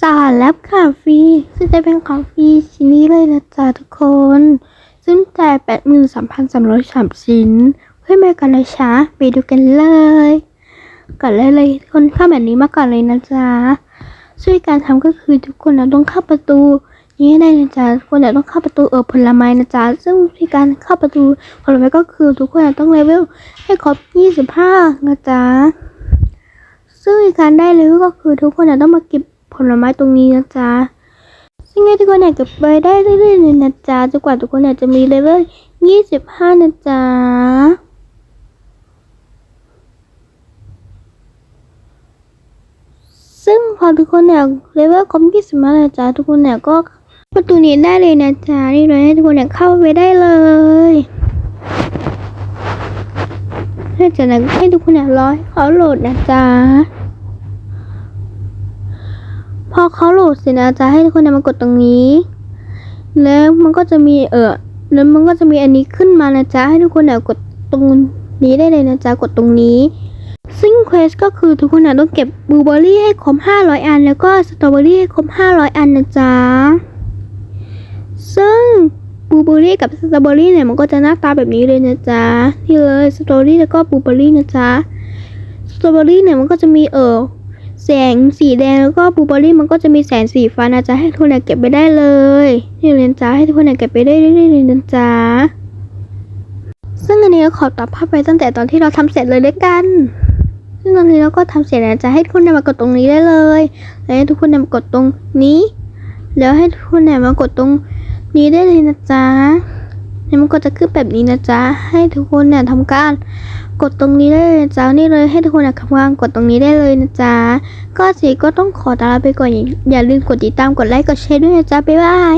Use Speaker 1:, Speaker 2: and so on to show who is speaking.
Speaker 1: สารแลบค่ะฟรีซึ่งจะเป็นของฟรีชิ้นนี้เลยนะจ๊ะทุกคน ซึ่งจ่แปดหมื่นสามพันสามร้อยสามชิ้น เพื่อมากันเลยช้าไปดูกันเลยก่อนเลยเลยคนเข้าแบบนี้มาก่อนเลยนะจ๊ะช่วยการทำก็คือทุกคนนะต้องเข้าประตูนี้ได้นะจ๊ะทุกคนนะต้องเข้าประตูเออผลไม้นะจ๊ะซึ่งวิธีการเข้าประตูผลไม้ก็คือทุกคนต้องเลเวลให้ครบยี่สิบห้านะจ๊ะซึ่งอีการได้เลยก็คือทุกคนต้องมาเก็บ ผลไม้ตรงนี้นะจ๊ะซึ่งทุกคนเนี่ยเก็บไปได้เรื่อยๆเลยนะจ๊ะจนกว่าทุกคนเนี่ยจะมีเลเวล25นะจ๊ะซึ่งพอทุกคนเนี่ยเลเวลครบ25นะจ๊ะทุกคนเนี่ยก็ประตูนี้ได้เลยนะจ๊ะนี่เลยให้ทุกคนเนี่ยเข้าไปได้เลยเพื่อจะนั้นให้ทุกคนเนี่ยรอให้เขาโหลดนะจ๊ะ เขาโหลดเสร็จนะจะให้ทุกคนเนี่ยมากดตรงนี้ แล้วมันก็จะมีเออแล้วมันก็จะมีอันนี้ขึ้นมานะจ๊ะให้ทุกคนเนี่ยกดตรงนี้ได้เลยนะจ๊ะกดตรงนี้ซึ่งเควสก็คือทุกคนเนี่ยต้องเก็บบลูเบอร์รี่ให้ครบ500 อัน แล้วก็สตรอเบอรี่ให้ครบ500 อันนะจ๊ะ ซึ่งบลูเบอร์รี่กับสตรอเบอรี่เนี่ยมันก็จะหน้าตาแบบนี้เลยนะจ๊ะนี่เลยสตรอเบอรี่แล้วก็บลูเบอร์รี่นะจ๊ะสตรอเบอรี่เนี่ยมันก็จะมีเออ แสงสีแดงแล้วก็บลูเบอร์รี่มันก็จะมีแสงสีฟ้านะจ๊ะให้ทุกคนเนี่ยเก็บไปได้เลยนี่เลยนจ๊ะให้ทุกคนเนี่ยเก็บไปได้เรื่อยๆเลยนจ๊ะซึ่งอันนี้ก็ขอตัดภาพไปตั้งแต่ตอนที่เราทำเสร็จเลยด้วยกัน ซึ่งตอนนี้เราก็ทำเสร็จแล้วจะให้ทุกคนนี่ยมากดตรงนี้ได้เลยแล้วให้ทุกคนนี่ยมากดตรงนี้ แล้วให้ทุกคนนี่ยมากดตรงนี้ได้เลยนะจ๊ะเนี่ยมันก็จะขึ้นแบบนี้นะจ๊ะให้ทุกคนเนี่ยทำการ กดตรงนี้ได้เลยนะจ๊ะนี่เลยให้ทุกคนนะคำว่างกดตรงนี้ได้เลยนะจ๊ะก็สิก็ต้องขอตาลาไปก่อนอย่าอย่าลืมกดติดตามกดไลค์กดแชร์ด้วยนะจ๊ะบ๊ายบาย